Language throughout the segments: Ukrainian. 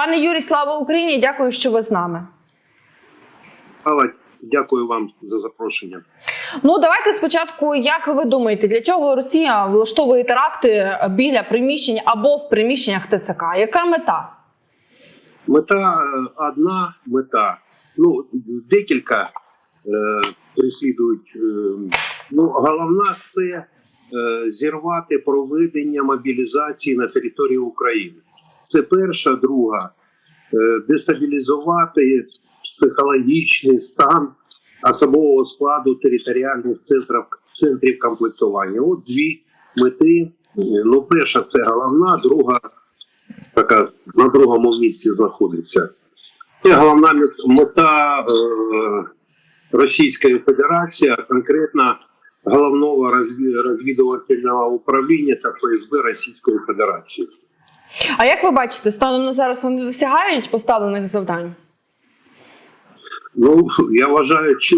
Пане Юрій, слава Україні! Дякую, що ви з нами. Дякую вам за запрошення. Ну давайте спочатку, як ви думаєте, для чого Росія влаштовує теракти біля приміщень або в приміщеннях ТЦК? Яка мета? Мета е, одна мета. Ну декілька е, переслідують. Е, ну головна це е, зірвати проведення мобілізації на території України. Це перша, друга е, дестабілізувати психологічний стан особового складу територіальних центрів центрів комплектування. От дві мети. Ну, перша це головна, друга така на другому місці знаходиться. Це головна мета е, Російської Федерації, а конкретно головного розві- розвідувального управління та ФСБ Російської Федерації. А як ви бачите, станом на зараз вони досягають поставлених завдань? Ну я вважаю, що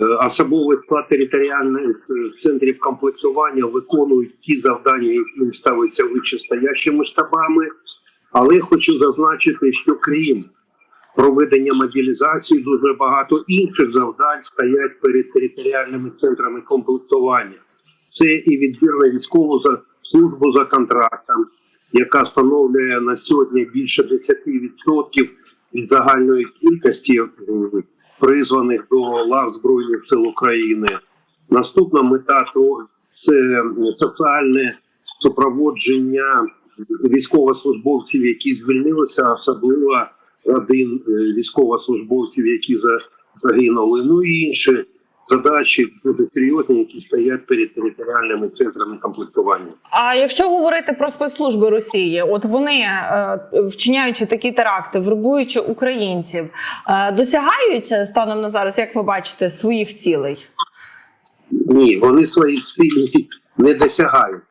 е, особовий склад територіальних е, центрів комплектування виконують ті завдання, які їм ставляться вищестоящими штабами. Але хочу зазначити, що крім проведення мобілізації, дуже багато інших завдань стоять перед територіальними центрами комплектування. Це і відбір на за службу за контрактом, яка становлює на сьогодні більше 10% від загальної кількості призваних до лав Збройних сил України. Наступна мета то це соціальне супроводження військовослужбовців, які звільнилися, особливо родин е, військовослужбовців, які загинули. Ну і інші задачі дуже серйозні, які стоять перед територіальними центрами комплектування. А якщо говорити про спецслужби Росії, от вони е, вчиняючи такі теракти, вербуючи українців, е, досягають станом на зараз, як ви бачите, своїх цілей? Ні, вони своїх цілей не досягають.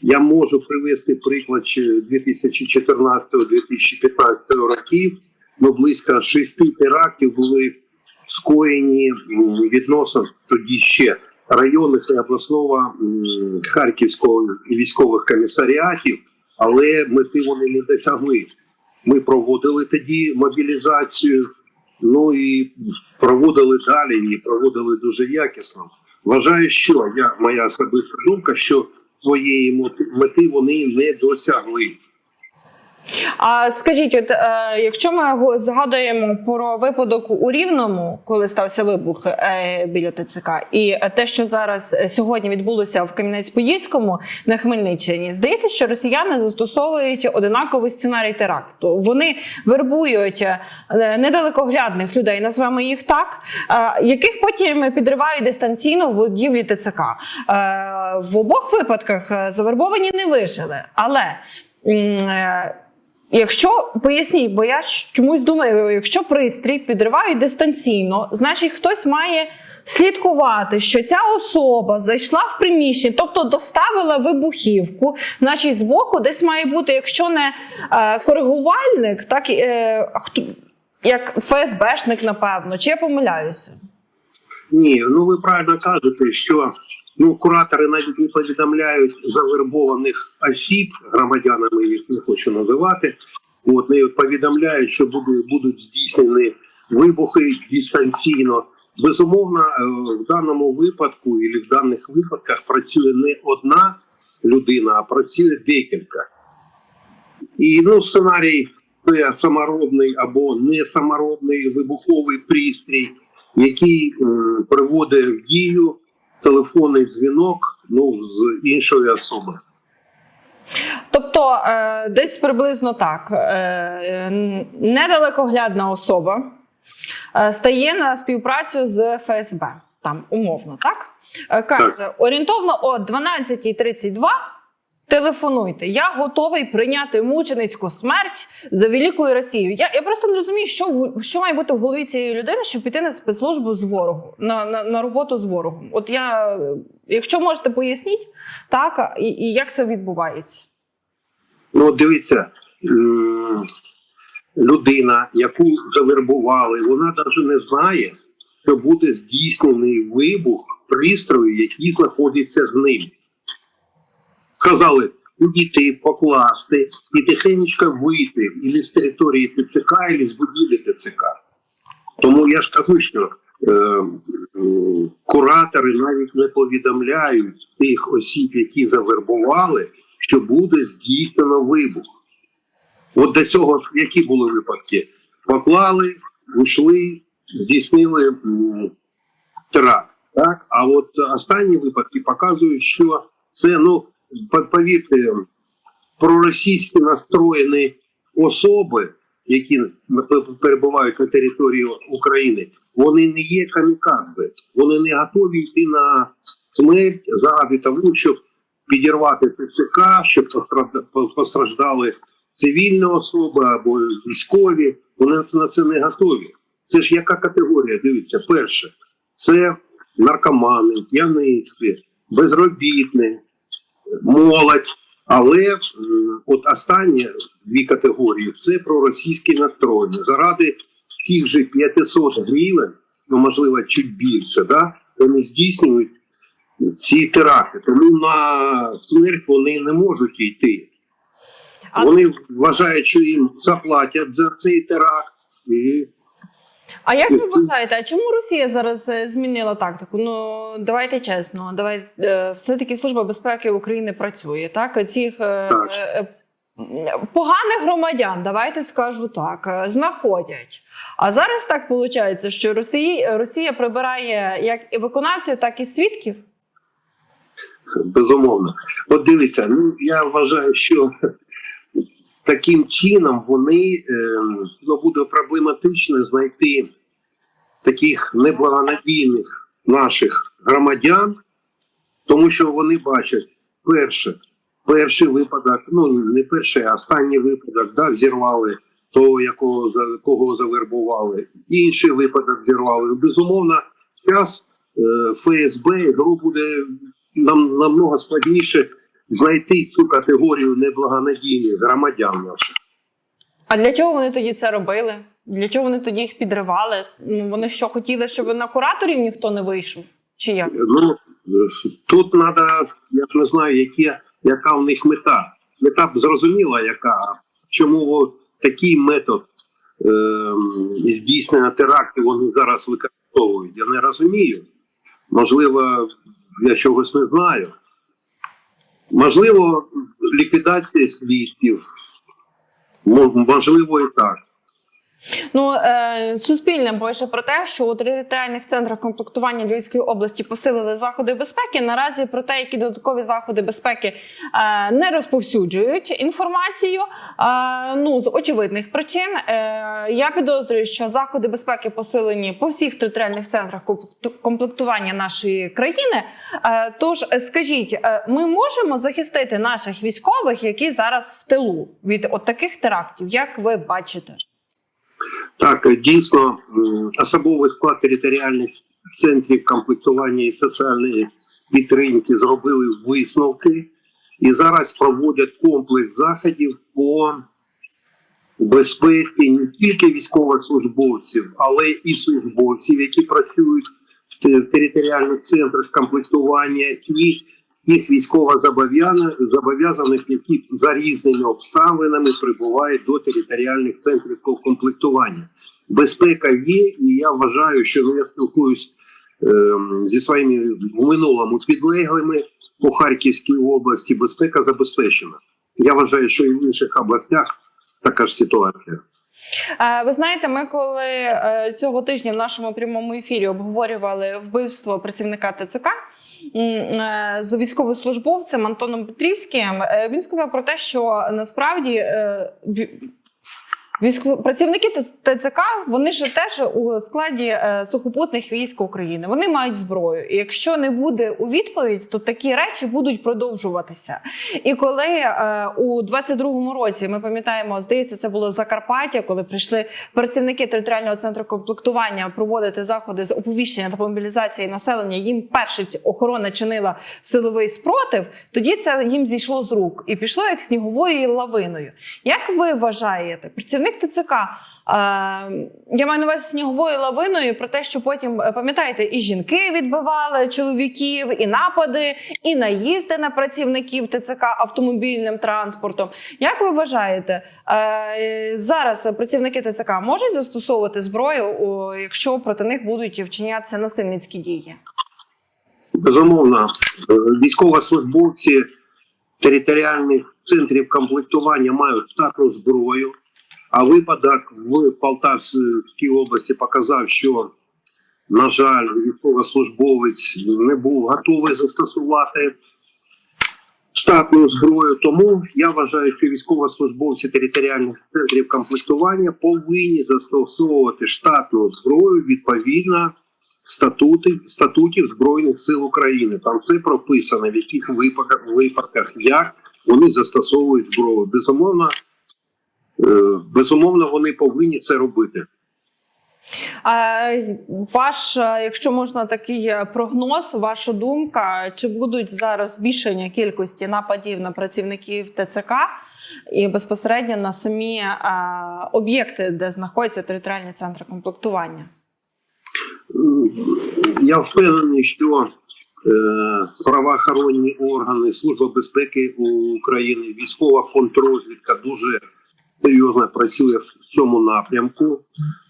Я можу привести приклад ще 2014-2015 років. Ну, близько шести терактів були скоєні відносно тоді ще районних і обласного Харківського військових комісаріатів, але мети вони не досягли. Ми проводили тоді мобілізацію, ну і проводили далі, і проводили дуже якісно. Вважаю, що я моя особиста думка, що своєї мети вони не досягли. А скажіть, от е, якщо ми згадуємо про випадок у Рівному, коли стався вибух е, біля ТЦК, і те, що зараз е, сьогодні відбулося в Кам'янець-Подільському на Хмельниччині, здається, що росіяни застосовують одинаковий сценарій теракту. Вони вербують е, недалекоглядних людей, назвемо їх так, е, яких потім підривають дистанційно в будівлі ТЦК. Е, В обох випадках е, завербовані не вижили, але. е, Якщо поясніть, бо я чомусь думаю, якщо пристрій підривають дистанційно, значить хтось має слідкувати, що ця особа зайшла в приміщення, тобто доставила вибухівку, значить збоку десь має бути, якщо не е, коригувальник, так е, як ФСБшник, напевно, чи я помиляюся? Ні, ну ви правильно кажете, що ну куратори навіть не повідомляють завербованих осіб, громадянами їх не хочу називати. От не повідомляють, що будуть, будуть здійснені вибухи дистанційно. Безумовно, е, в даному випадку і в даних випадках працює не одна людина, а працює декілька. І ну, сценарій це саморобний або не саморобний вибуховий пристрій, який е, приводить в дію телефонний дзвінок ну, з іншої особи. Тобто е, десь приблизно так. Е, недалекоглядна особа е, стає на співпрацю з ФСБ, там умовно, так? Е, каже, орієнтовно о 12.32 телефонуйте. Я готовий прийняти мученицьку смерть за великою Росією. Я, я просто не розумію, що, що має бути в голові цієї людини, щоб піти на спецслужбу з ворогу, на, на, на роботу з ворогом. От я, якщо можете поясніть, так, і, і як це відбувається? Ну, дивіться, людина, яку завербували, вона навіть не знає, що буде здійснений вибух пристрою, який знаходиться з ним. Сказали, підійти, покласти і тихенечко вийти ілі з території ТЦК, ілі з будівлі ТЦК. Тому я ж кажу, що е, куратори навіть не повідомляють тих осіб, які завербували, що буде здійснено вибух. От до цього ж які були випадки? Поклали, ушли, здійснили м, теракт. Так? А от останні випадки показують, що це, ну, повірте, проросійські настроєні особи, які перебувають на території України, вони не є камікадзе, вони не готові йти на смерть заради того, щоб підірвати ТЦК, щоб постраждали цивільні особи або військові. Вони на це не готові. Це ж яка категорія? Дивіться, перше, це наркомани, п'яниці, безробітні, молодь. Але от останні дві категорії це проросійські настроєння. Заради тих же 500 гривень, ну можливо, чуть більше, да, вони здійснюють ці теракти. Тому на смерть вони не можуть йти. Вони вважають, що їм заплатять за цей теракт. І А як ви вважаєте, а чому Росія зараз е, змінила тактику? Ну давайте чесно, давай е, все-таки служба безпеки України працює. Так цих е, Так. е, поганих громадян, давайте скажу так, знаходять. А зараз так виходить, що Росія, Росія прибирає як і виконавців, так і свідків. Безумовно. От дивіться, ну я вважаю, що таким чином вони ем, ну, буде проблематично знайти таких неблагонадійних наших громадян, тому що вони бачать перше, перший випадок, ну не перший, а останній випадок, да, зірвали того, якого кого завербували. Інший випадок зірвали. Безумовно, зараз е, ФСБ гру буде нам намного складніше знайти цю категорію неблагонадійних громадян наших. А для чого вони тоді це робили? Для чого вони тоді їх підривали? Ну вони що хотіли, щоб на кураторів ніхто не вийшов? Чи як? Ну тут треба, я ж не знаю, які, яка в них мета. Мета б зрозуміла, яка чому такий метод е, здійснення терактів вони зараз використовують. Я не розумію. Можливо, я чогось не знаю. Можливо, ліквідація слідків. Мо- Можливо, і так. Ну е, суспільне пише про те, що у територіальних центрах комплектування Львівської області посилили заходи безпеки. Наразі про те, які додаткові заходи безпеки е, не розповсюджують інформацію. Е, ну з очевидних причин. Е, я підозрюю, що заходи безпеки посилені по всіх територіальних центрах комплектування нашої країни. Е, тож скажіть, е, ми можемо захистити наших військових, які зараз в тилу від от таких терактів, як ви бачите? Так, дійсно, особовий склад територіальних центрів комплектування і соціальної підтримки зробили висновки і зараз проводять комплекс заходів по безпеці не тільки військовослужбовців, але і службовців, які працюють в територіальних центрах комплектування, і їх військовозобов'язаних, зобов'язаних, які за різними обставинами прибувають до територіальних центрів комплектування. Безпека є, і я вважаю, що ну, я спілкуюсь ем, зі своїми в минулому підлеглими по Харківській області. Безпека забезпечена. Я вважаю, що і в інших областях така ж ситуація. Е, Ви знаєте, ми коли е, цього тижня в нашому прямому ефірі обговорювали вбивство працівника ТЦК е, з військовослужбовцем Антоном Петрівським, е, він сказав про те, що насправді ві- Військово працівники ТЦК вони ж теж у складі е, сухопутних військ України. Вони мають зброю. І якщо не буде у відповідь, то такі речі будуть продовжуватися. І коли е, у 22-му році ми пам'ятаємо, здається, це було Закарпаття, коли прийшли працівники територіального центру комплектування проводити заходи з оповіщення та мобілізації населення. Їм перша охорона чинила силовий спротив. Тоді це їм зійшло з рук і пішло як сніговою лавиною. Як ви вважаєте, працівник працівник ТЦК. Е, я маю на увазі сніговою лавиною про те, що потім е, пам'ятаєте, і жінки відбивали чоловіків, і напади, і наїзди на працівників ТЦК автомобільним транспортом. Як ви вважаєте, е, зараз працівники ТЦК можуть застосовувати зброю, якщо проти них будуть вчинятися насильницькі дії? Безумовно, військовослужбовці територіальних центрів комплектування мають штатну зброю. А випадок в Полтавській області показав, що, на жаль, військовослужбовець не був готовий застосувати штатну зброю. Тому я вважаю, що військовослужбовці територіальних центрів комплектування повинні застосовувати штатну зброю відповідно статути, статутів Збройних сил України. Там все прописано, в яких випадках, як вони застосовують зброю. Безумовно, безумовно, вони повинні це робити. А ваш, е, якщо можна такий е, прогноз, ваша думка, чи будуть зараз збільшення кількості нападів на працівників ТЦК і безпосередньо на самі е, об'єкти, де знаходяться територіальні центри комплектування? Я впевнений, що е, правоохоронні органи, Служба безпеки України, військова контррозвідка дуже серйозно працює в цьому напрямку.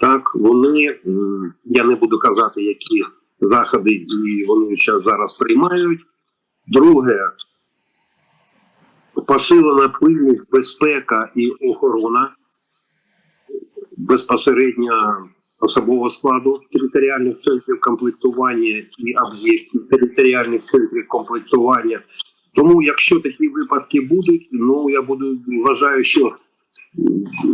Так, вони, я не буду казати, які заходи вони зараз зараз приймають. Друге, посилена пильність, безпека і охорона безпосередньо особового складу територіальних центрів комплектування і об'єктів територіальних центрів комплектування. Тому, якщо такі випадки будуть, ну я буду вважаю, що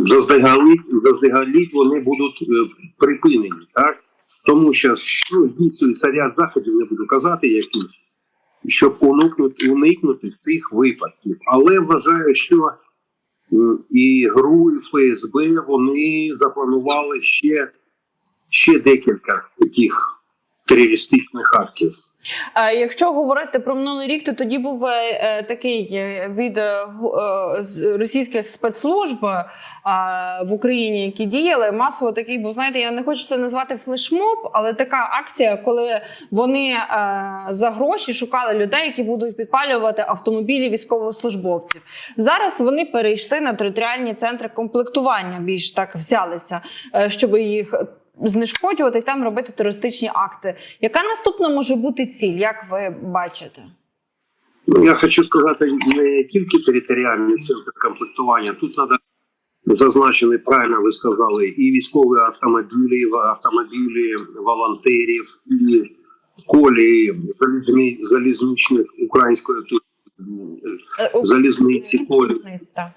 заздалегідь вони будуть е, припинені, так тому що ну, здійснюється ряд заходів, не буду казати, які щоб уникнути, уникнути цих випадків. Але вважаю, що і ГРУ, і ФСБ вони запланували ще, ще декілька таких терористичних актів. Е, Якщо говорити про минулий рік, то тоді був е, е, такий від російських спецслужб в Україні, які діяли, масово такий був. Знаєте, я не хочу це назвати флешмоб, але така акція, коли вони за гроші шукали людей, які будуть підпалювати автомобілі військовослужбовців. Зараз вони перейшли на територіальні центри комплектування, більш так взялися, щоб їх знешкоджувати і там робити терористичні акти. Яка наступна може бути ціль, як ви бачите? Ну, я хочу сказати, не тільки територіальні центри комплектування. Тут треба зазначені, правильно ви сказали, і військові автомобілі, автомобілі волонтерів, і колії залізні, залізничних української Е, залізниці колії. Так.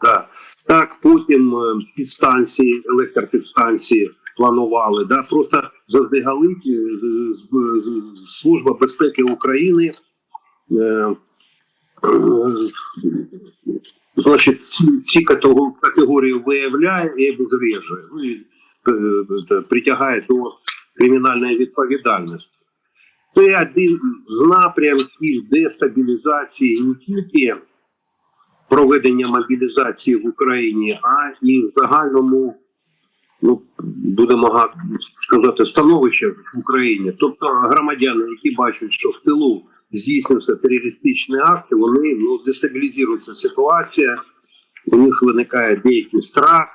Так, так потім е, підстанції, електропідстанції планували. Да? Просто заздалегідь е, Служба безпеки України. Е, е, Значить, ці, ці категорії виявляє і обезврежує, ну, і, е, притягає до кримінальної відповідальності. Це один з напрямків дестабілізації не тільки проведення мобілізації в Україні, а і в загальному, ну будемо сказати, становище в Україні. Тобто громадяни, які бачать, що в тилу здійснюються терористичні акти, вони ну, дестабілізується ситуація, у них виникає деякий страх,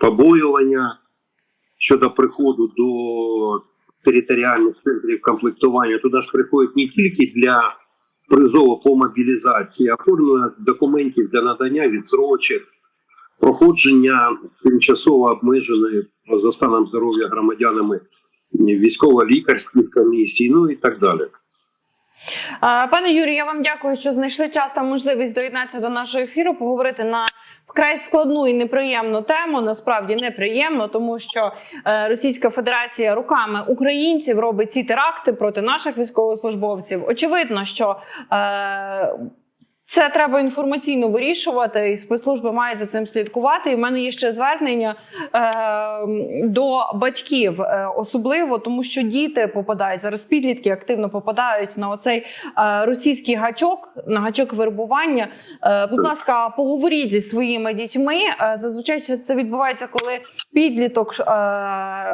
побоювання щодо приходу до територіальних центрів комплектування. Туди ж приходять не тільки для призову по мобілізації, а оформлення документів для надання відсрочок, проходження тимчасово обмеженої за станом здоров'я громадянами військово-лікарських комісій, ну і так далі. Пане Юрію, я вам дякую, що знайшли час та можливість доєднатися до нашого ефіру, поговорити на вкрай складну і неприємну тему. Насправді неприємно, тому що е, Російська Федерація руками українців робить ці теракти проти наших військовослужбовців. Очевидно, що е, Це треба інформаційно вирішувати, і спецслужби мають за цим слідкувати. І в мене є ще звернення е, до батьків, е, особливо тому, що діти попадають зараз. Підлітки активно попадають на оцей е, російський гачок, на гачок вербування. Е, будь ласка, поговоріть зі своїми дітьми. Е, зазвичай це відбувається, коли підліток е,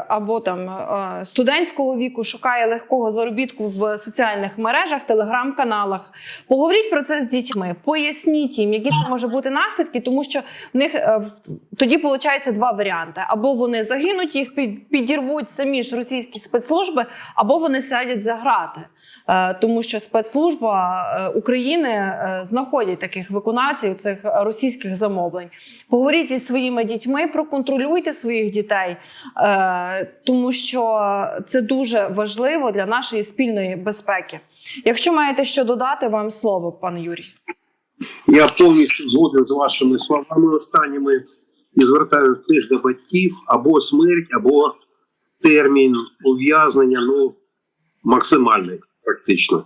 або там е, студентського віку шукає легкого заробітку в соціальних мережах, телеграм-каналах. Поговоріть про це з дітьми, поясніть їм, які це може бути наслідки, тому що в них е, тоді виходить два варіанти: або вони загинуть, їх під- підірвуть самі ж російські спецслужби, або вони сядуть за грати. Тому що спецслужба України знаходять таких виконавців цих російських замовлень. Поговоріть зі своїми дітьми, проконтролюйте своїх дітей, е, тому що це дуже важливо для нашої спільної безпеки. Якщо маєте що додати, вам слово, пан Юрій. Я повністю згоден з вашими словами останніми і звертаюся теж до батьків або смерть, або термін ув'язнення, ну максимальний, практично.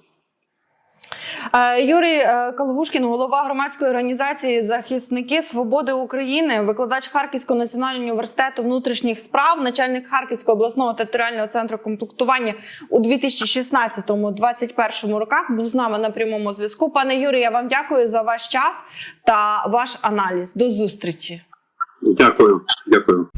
Е, Юрій е, Калгушкін, голова громадської організації Захисники Свободи України, викладач Харківського національного університету внутрішніх справ, начальник Харківського обласного територіального центру комплектування у 2016-2021 роках. Був з нами на прямому зв'язку. Пане Юрію, я вам дякую за ваш час та ваш аналіз. До зустрічі. Дякую, дякую.